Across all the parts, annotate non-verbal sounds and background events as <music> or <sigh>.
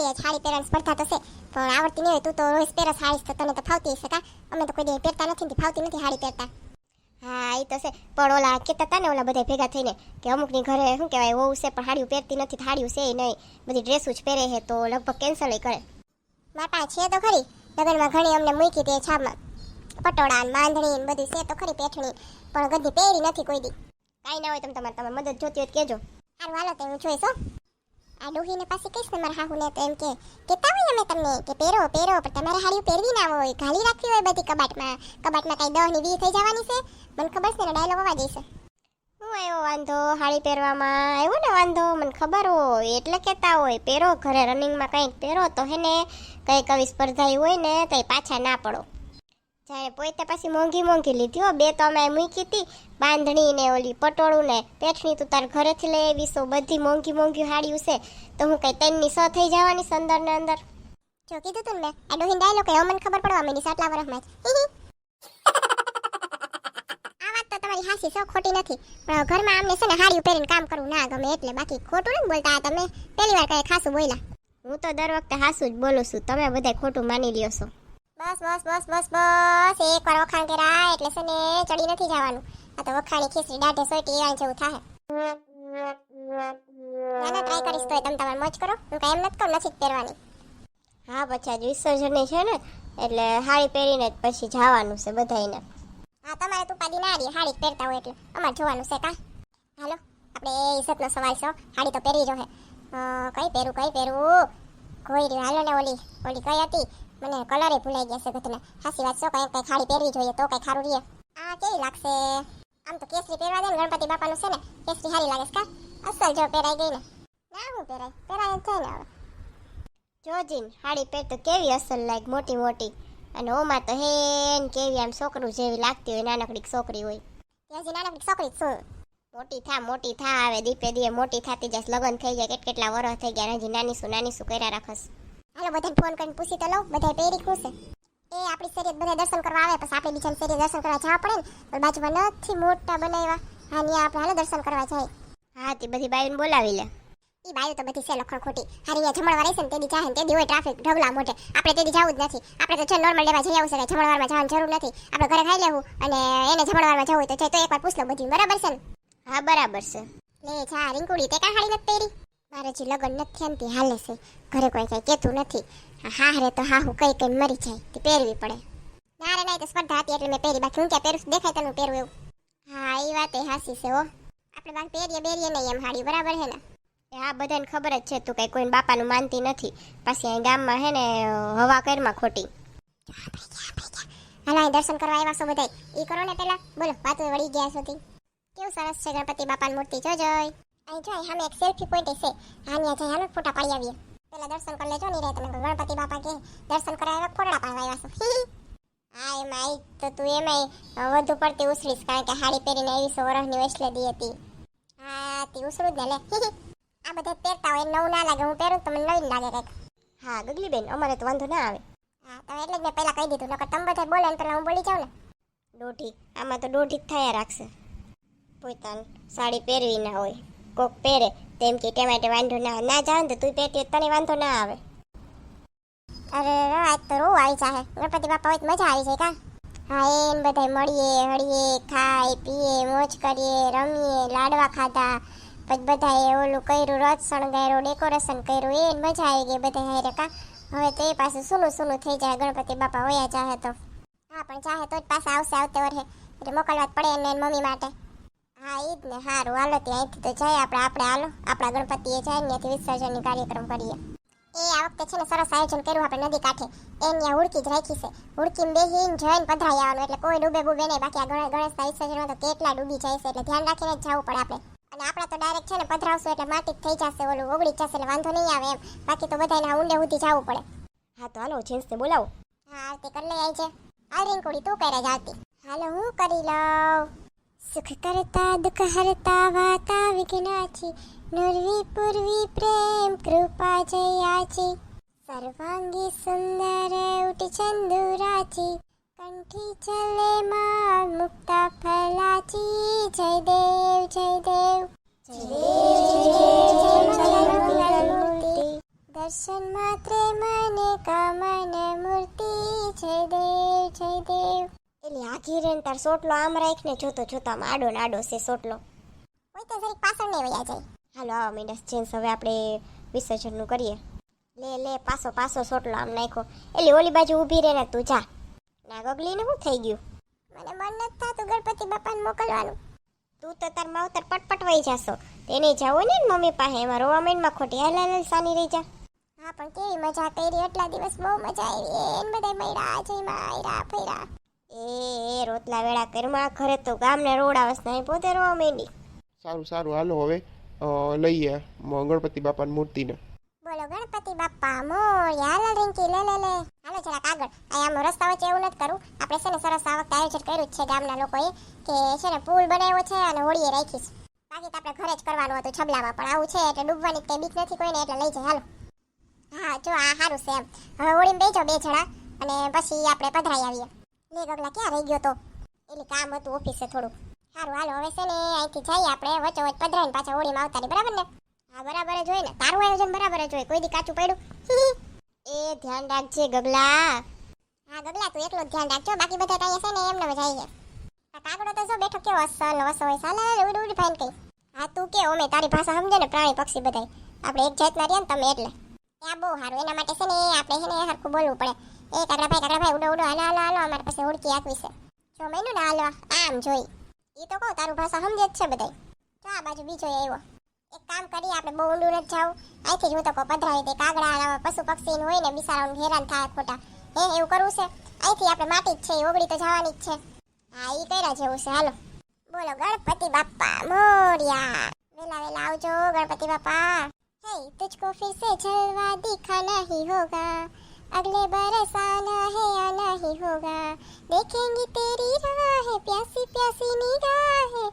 પહેરીએ સાડી પહેરવાની સ્પર્ધા તો છે પણ આવડતી નહીં હોય તું તો રોજ પહેરો સાડી તો તને તો ફાવતી હશે કા? અમે તો કોઈ દી પહેરતા નથી ને ફાવતી નથી સાડી પહેરતા. હા એ તો છે. પણ ઓલા કહેતા હતા ને ઓલા બધા ભેગા થઈને કે અમુકની ઘરે શું કહેવાય વહુ છે પણ સાડીઓ પહેરતી નથી સાડીઓ છે નહીં. બધી ડ્રેસો જ પહેરે છે તો લગભગ કેન્સલ કરે. માતા છે તો ખરી. લગ્નમાં ઘણી અમને મૂકી તે છામાં. પટોળા બાંધણી બધું છે તો ખરી પેઠણી. પણ ગદ્દી પહેરી નથી કોઈ દી. કાંઈ ના હોય તમે તમારે તમે મદદ જોતી હોય કેજો સારું હાલો તો હું જોઈશ આ ડોહીને પાસે કહીશ ને મારા હાહુને તો એમ કે, કહેતા હોય અમે તમને કે પહેરો પહેરો, પણ તમારે હાડી પહેરવી ના હોય ખાલી રાખવી હોય બધી કબાટમાં. કબાટમાં કાંઈ દહની વી થઈ જવાની છે. મને ખબર છે ને ડાયલોગ અવાજ છે. હું આવ્યો વાંધો, હાડી પહેરવામાં. આવ્યો ને વાંધો, મને ખબર હોય. એટલે કહેતા હોય, પહેરો, ઘરે રનિંગમાં કંઈક પહેરો તો હે ને કંઈક આવી સ્પર્ધા હોય ને તો પાછા ના પડો. જ્યારે પોતે પાછી મોંઘી મોંઘી લીધી હો. બે તો અમે મૂકી હતી બાંધણી ને ઓલી પટોળું ને પેઠણી તું તાર ઘરેથી લઈ આવી તો બધી મોંઘી મોંઘી હાડીયું છે. તો હું કઈ તેની સ થઈ જવાની છે અંદર ને અંદર. જો કીધું તું ને મેં આ ડોહીન ડાયલો કે મને ખબર પડવા મેની સાટલા વર્ષમાં જ. <laughs> આ વાત તો તમારી હાસી સૌ ખોટી નથી. પણ ઘરમાં આમને છે ને હાડી પહેરીને કામ કરવું ના ગમે એટલે બાકી ખોટું નથી બોલતા તમે. પહેલી વાર કઈ ખાસું બોલ્યા. હું તો દર વખતે હાસું જ બોલું છું. તમે બધા ખોટું માની લ્યો છો. બસ બસ બસ બસ બસ. એક વાર વખાણ કર્યા એટલે છે ને ચડી નથી જવાનું. આ તો વખાણી ખીસરી દાઢે સોટી એવા જેવું થાય ના ના ટ્રાય કરીશ તોય. તમે તમારે મોજ કરો. હું કાંઈ એમ નથી કહું નથી જ પહેરવાની. હા પછી આજ વિસર્જન છે ને એટલે હાડી પહેરીને જ પછી જવાનું છે બધાયને. હા તમારે તું પાડી ના રહી હાડી પહેરતા હોય એટલે. અમારે જોવાનું છે કા હાલો આપણે એ ઇજ્જતનો સવાલ છે. હાડી તો પહેરી જો હે કઈ પહેરું કઈ પહેરું? કોઈ હાલો ને ઓલી ઓલી કઈ હતી? મને કલરે ભૂલાઈ ગયા છે ઘટના. હાસી વાત છો કઈ કઈ ખાડી પહેરવી જોઈએ તો કઈ ખારું રહે. આ કેવી લાગશે? આમ તો કેસરી પહેરવા દે ને, ગણપતિ બાપાનું છે ને, કેસરી હારી લાગે છે કા? અસલ જો પહેરાઈ ગઈ ને. ના, હું પહેરાય. પહેરાય જ ને હવે. જોજીન હાડી પહેર તો કેવી અસલ લાગ મોટી મોટી. અને ઓમાં તો હેન કેવી આમ છોકરું જેવી લાગતી હોય, નાનકડી છોકરી હોય. ત્યાંથી નાનકડી છોકરી શું? મોટી થા મોટી થા, આવે દીપે દીએ મોટી થાતી જશે લગ્ન થઈ જાય કેટ કેટલા વર્ષ થઈ ગયા હજી નાની શું નાની શું કર્યા રાખસ? હાલો બધાને ફોન કરીને પૂછી તો લઉં. બધા પહેરી ખુશ છે. એ આપણી શરીર બધા દર્શન કરવા આવે પછી આપણે બીજાને શરીર દર્શન કરવા જવા પડે ને બાજુમાં નથી મોટા બનાવ્યા. હા ત્યાં આપણે હાલો દર્શન કરવા જાય. હા તે બધી બાઈને બોલાવી લે. ઈ બાયો તો બધી છે લખણ ખોટી. હારી અહીંયા જમણવાર રહેશે ને તેદી ચાહે ને તેદી હોય ટ્રાફિક ઢગલા મોઢે. આપણે તેદી જવું જ નથી. આપણે તો છે નોર્મલ લેવા જઈ આવું છે જમણવારમાં જવાની જરૂર નથી. આપણે ઘરે ખાઈ લેવું અને એને જમણવારમાં જવું હોય તો જાય તો એકવાર પૂછ લો બધી બરાબર છે ને? હા બરાબર છે. લે જા રીંકુડી તે કાં હાડી નથી પહેરી. મારે જે લગ્ન નથી થયા ને હાલે છે. ઘરે કોઈ કઈ કહેતું નથી. હા રે તો હા હું કઈ કઈ મરી જાય. તે પહેરવી પડે. ના રે નહીં તો સ્પર્ધા હતી એટલે મેં પહેરી. બાકી હું ક્યાં પહેરું? દેખાય તને પહેરું એવું. હા એ વાત એ હાસી છે હો. આપણે બાકી પહેરીએ બેરીએ નહીં એમ હાડી બરાબર છે ને? એ હા બધાને ખબર જ છે તું કઈ કોઈને બાપાનું માનતી નથી. પાછી અહીં ગામમાં હે ને હવા કરમાં ખોટી. હાલો અહીં દર્શન કરવા આવ્યા છો બધા એ કરો ને પેલા બોલો વાતો વળી ગયા છો કેવું સરસ છે ગણપતિ બાપાની મૂર્તિ? જો જોઈ અહીં જો સામે એક સેલ્ફી પોઈન્ટ છે હાન્યા જાય હાલો ફોટા પાડી આવીએ. પેલા દર્શન કરી લેજો નહીં રે તમે ગણપતિ બાપા કે દર્શન કરાવ્યા ફોટા પાડવા આવ્યા છો. હા એમાં આઈ તો તું એમાંય વધુ પડતી ઉછળીશ કારણ કે હાડી પહેરીને એવી સો વર્ષની વૈસલેદી હતી. હા તી ઉછળું જ ને લે. આ બધા પહેરતા હોય નવું ના લાગે હું પહેરું તો નવી લાગે કંઈક. હા ગગલી બેન અમારે તો વાંધો ના આવે. હા તમે એટલે જ મેં પહેલાં કહી દીધું નકર તમે બધા બોલે ને પેલા હું બોલી જાઉં ને. દોઢી આમાં તો દોઢી જ થયા રાખશે. પોતાની સાડી પહેરવી ના હોય. કોક પહેરે. તેમ કે તે માટે વાંધો ના ના જાવ તો તું પેટી તને વાંધો ના આવે. અરે આજ તો રોવ આવી જાહે. ગણપતિ બાપા હોય મજા આવી જાય કા? હા, એમ બધા મળીએ, હળીએ ખાય પીએ, મોજ કરીએ, રમીએ, લાડવા ખાધા. પછી બધાએ ઓલું કર્યું રથ શણગાર્યો ડેકોરેશન કર્યું. એ મજા આવી ગઈ બધા હારે કા? હવે તો એ પાછું સૂનું સૂનું થઈ જાય. ગણપતિ બાપા હોયા ચાહે તો. હા, પણ ચાહે તો જ પાછા આવશે આવતે વર્ષે એટલે મોકલવા જ પડે એને મમ્મી માટે. હા ઈ જ ને સારું. હાલો ત્યાં તો જાય. આપણે આપણે હાલો. આપણા ગણપતિએ જાય ને ત્યાંથી વિસર્જનની કાર્યક્રમ કરીએ. એ આ વખતે છે ને સરસ આયોજન કર્યું આપણે નદી કાંઠે. એ ત્યાં હુડકી જ રાખી છે. હુડકીમાં બેહીને જઈને પધરાઈ આવવાનું. એટલે કોઈ ડૂબે બૂબે નહીં. બાકી આ ગણે- ગણેશના વિસર્જનમાં તો કેટલા ડૂબી જાય છે. એટલે ધ્યાન રાખીને જ જવું પડે આપણે. અને આપણે તો ડાયરેક્ટ છે ને પધરાવશું એટલે માટી જ થઈ જશે. ઓલું ઓગળી જશે એટલે વાંધો નહીં આવે એમ. બાકી તો બધાને ઊંડે સુધી જવું પડે. હા તો હાલો જેન્ટ્સને બોલાવો. હા આરતી કરી લઈ આવી છે હાલ રીંકુડી તું કરે જાતી હાલો હું કરી લઉં? સુખ કરતા દુઃખ હરતા વાતા વિઘ્નાચી નુરવી પૂર્વી પ્રેમ કૃપા જયાચી સર્વાંગી સુંદર ઉઠ ચંદુરાચી કંઠી ચલે માં મુક્તા ફલાચી જય દેવ જય દેવ દર્શન માત્રે મને કામન મૂર્તિ જય દેવ જય દેવ એટલે આખી રેન તાર સોટલો આમ રાખીને જોતો જોતો આમ આડો ને આડો છે સોટલો. કોઈ તો જરીક પાછળ નહીં વયા જાય. હાલો આવો મિનસ જેન્સ હવે આપણે વિસર્જનનું કરીએ. લે લે પાસો પાસો સોટલો આમ નાખ્યો. એટલે ઓલી બાજુ ઊભી રહે ને તું જા. ના ગગલીને શું થઈ ગયું? મને મન નથી થતું ગણપતિ બાપાને મોકલવાનું. તું તો તાર માવતર પટપટ વહી જાશો. તેને જવું ને મમ્મી પાસે. એમાં રોવા માં ખોટી હાલ હાલ સાની રહી જા. હા પણ કેવી મજા કરી. એટલા દિવસ બહુ મજા આવી. એન બધા મયડા જય માયરા ફેરા એ રોટલા વેળા કરમા ઘરે તો ગામને રોડાવસ નહીં પોતે રોવા માંડી. સારું સારું હાલો હવે લઈએ ગણપતિ બાપાની મૂર્તિને. બોલો ગણપતિ બાપા મોર્યા હાલો રિંકી લે લે લે. હાલો જરાક આગળ. આ આમ રસ્તા વચ્ચે એવું નથી કરવું. આપણે છે ને સરસ આ વખતે આયોજન કર્યું છે ગામના લોકોએ કે છે ને પુલ બનાવ્યો છે અને હોળીએ રાખીશ બાકી તો આપણે ઘરે જ કરવાનું હતું છબલામાં પણ આવું છે એટલે ડૂબવાની કઈ બીક નથી કોઈને એટલે લઈ જાય હાલો. હા જો આ સારું છે એમ. હવે હોળીમાં બેજો બે જણા. અને પછી આપણે પધરાઈ આવીએ. લે ગગલા ક્યાં રહી ગયો તો? એટલે કામ હતું ઓફિસે થોડું સારું હાલો, હવે છે ને અહીંથી જઈએ આપણે વચ્ચે વચ્ચે પધરાઈને પાછા ઓળીમાં આવતા રહી બરાબર ને? હા, બરાબર જ હોય ને. તારું આયોજન બરાબર જ હોય. કોઈ દી કાચું પડ્યું? એ ધ્યાન રાખજે, ગગલા. હા, ગગલા, તું એકલો ધ્યાન રાખજો. બાકી બધા ત્યાં છે ને એમને મજા આ કાગડો તો જો બેઠો કેવો અસલ વસો હોય. સાલે ઉડ ઉડ ફાઈન કઈ. હા, તું કે ઓમે તારી ભાષા સમજે ને, પ્રાણી, પક્ષી બધાય. આપણે એક જાતના રહ્યા ને તમે એટલે. ત્યાં બહુ સારું. એના માટે છે ને, આપણે છે ને સરખું બોલવું પડે. એ કાકડાભાઈ કાકડાભાઈ ઉડો ઉડો, હાલો હાલો હાલો, અમારે પાસે ઓળખી આપવી છે. જો મહિનું ને હાલો, આમ જોઈ. એ તો કહું, તારું ભાષા સમજે જ છે બધાય. જો આ બાજુ બીજો આવ્યો. એક કામ કરીએ, આપણે બહુ ઊંડું નથી જાવ. અહીંથી હું તો કહું પધરાવી દે, કાગડા પશુ પક્ષી હોય ને બિસારાઓને હેરાન થાય ખોટા. હે, એવું કરવું છે? અહીંથી આપણે માટી જ છે એ ઓગળી તો જવાની જ છે. હા એ કર્યા જેવું છે, હાલો. બોલો, ગણપતિ બાપા, મોરિયા. વેલા વેલા આવજો, ગણપતિ બાપા. હે તુજકો ફિર સે જલવા દિખા નહીં હોગા. अगले बरस आना है आना ही होगा? देखेंगे तेरी राह प्यासी प्यासी निगाहें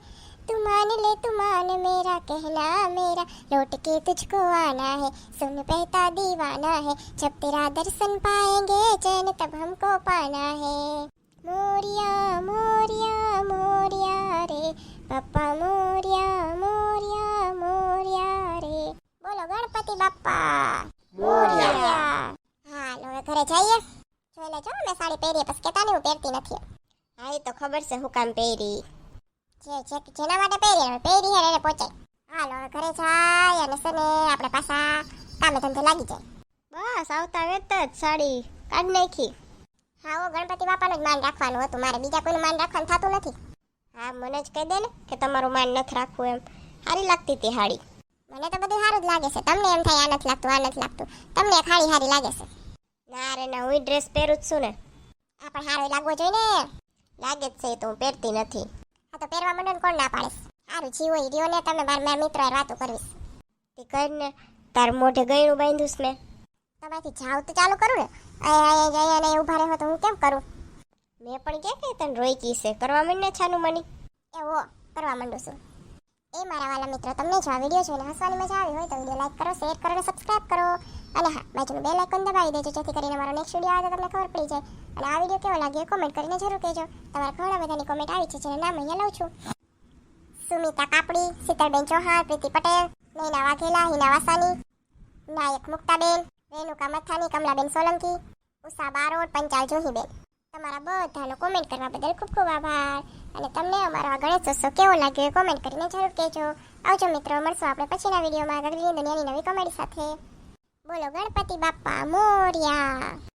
तू मान ले, तू मान मेरा कहना मेरा। लौट के तुझको आना है, सुन बहता दीवाना है। जब तेरा दर्शन पाएँगे, चैन तब हमको पाना है। मोरिया मोरिया मोरिया रे पप्पा मोरिया છે પહેરી. જે જે, જેના માટે પહેરી હવે પહેરી હે, એને પહોંચાય હાલો ઘરે જાય અને છે આપણે પાછા કામે ધંધે લાગી જાય. બસ, આવતા વેત જ સાડી કાઢ નાખી. હા, ઓ ગણપતિ બાપાનું જ માન રાખવાનું હતું. મારે બીજા કોઈનું માન રાખવાનું થતું નથી. હા, મને જ કહી દે ને કે તમારું માન નથી રાખવું એમ. સારી લાગતી હતી હાડી. મને તો બધું સારું જ લાગે છે. તમને એમ થાય આ નથી લાગતું, આ નથી લાગતું. તમને ખાલી હારી લાગે છે. ના રે, ના, હું ડ્રેસ પહેરું જ છું ને. આ પણ સારો લાગવો જોઈએ ને. લાગે જ છે તો હું પહેરતી નથી. આ તો પહેરવા મને ને કોણ ના પાડે. સારું હોય રહ્યો ને તમે મારા મારા મિત્રો વાતો કરવીશ. તે કરીને તાર મોઢે ગયણું બાંધું છે મેં તમારાથી જાવ તો ચાલુ કરું ને. અહીંયા અહીંયા અહીંયા ઊભા રહો તો હું કેમ કરું? મેં પણ કે તને રોઈકી છે? કરવા માંડને છાનું મની? એવો કરવા માંડું છું. એ મારા વાલા મિત્રો, તમને જો આ વીડિયો જોઈને હસવાની મજા આવી હોય તો વીડિયો લાઈક કરો શેર કરો અને સબસ્ક્રાઇબ કરો. અને હા, બાજુનું બેલ આઇકન દબાવી દેજો, જેથી કરીને મારો નેક્સ્ટ વીડિયો આવે તો તમને ખબર પડી જાય. અને આ વીડિયો કેવો લાગ્યો કોમેન્ટ કરીને જરૂર કહેજો. તમારા ઘણા બધાની કોમેન્ટ આવી છે, જેને નામ અહીંયા લઉં છું. સુમિતા કાપડી શીતળબેન ચૌહાણ, પ્રીતિ પટેલ, નૈના વાઘેલા, હિના વાસાની, નાયક મુક્તાબેન રેણુકા મથાની, કમલાબેન સોલંકી, ઉષા બારોડ પંચાલ જોહીબેન. તમારા બધાનો કોમેન્ટ કરવા બદલ ખૂબ ખૂબ આભાર. અને તમને અમારો આ ગણેશ ઉત્સવ કેવો લાગ્યો એ કોમેન્ટ કરીને જરૂર કહેજો. આવજો મિત્રો, મળશું આપણે પછીના વિડીયોમાં. ગગડીની દુનિયાની નવી કોમેડી સાથે. બોલો ગણપતિ બાપ્પા મોર્યા.